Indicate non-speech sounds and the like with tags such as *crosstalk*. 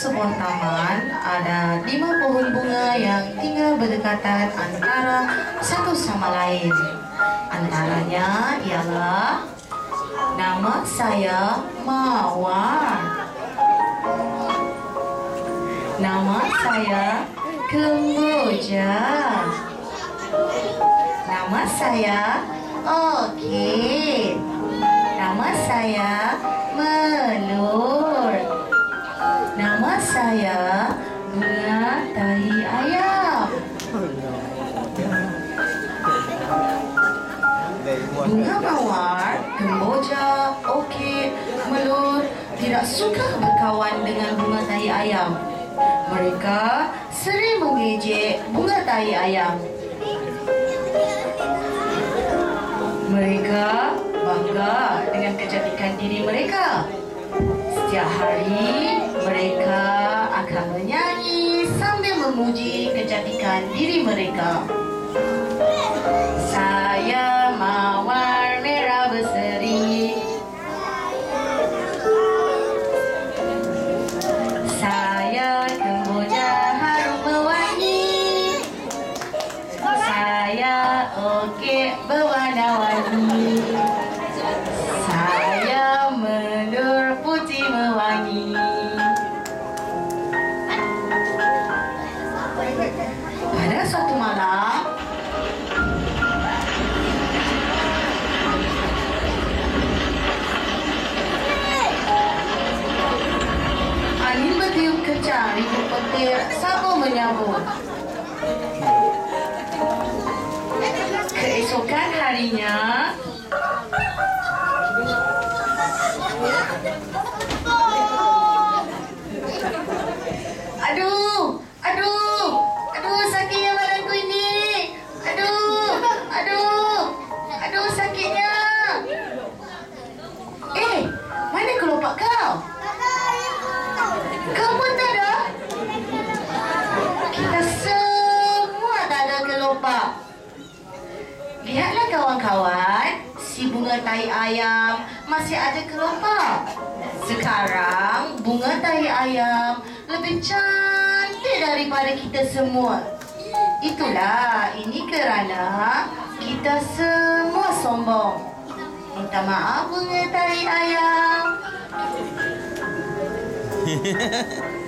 sebuah taman ada lima pohon bunga yang tinggal berdekatan antara satu sama lain. Antaranya ialah nama saya Mawar. Nama saya Kemboja. Nama saya Oke. Nama saya Mer. Saya Bunga Tahi Ayam. Bunga Mawar, Kemboja, Okey, Melur tidak suka berkawan dengan bunga tahi ayam. Mereka sering mengejek bunga tahi ayam. Mereka bangga dengan kecantikan diri mereka. Setiap hari mereka memuji kecantikan diri mereka. Saya mawar merah berseri. Saya kemboja harum mewangi. Saya okey berwarna-warni. Pada suatu malam, angin bertiup kencang, ribut petir, sabu menyambut. Keesokan harinya, aduh, aduh bunga tahi ayam masih ada kelopak. Sekarang bunga tahi ayam lebih cantik daripada kita semua. Itulah, ini kerana kita semua sombong. Minta maaf bunga tahi ayam. *laughs*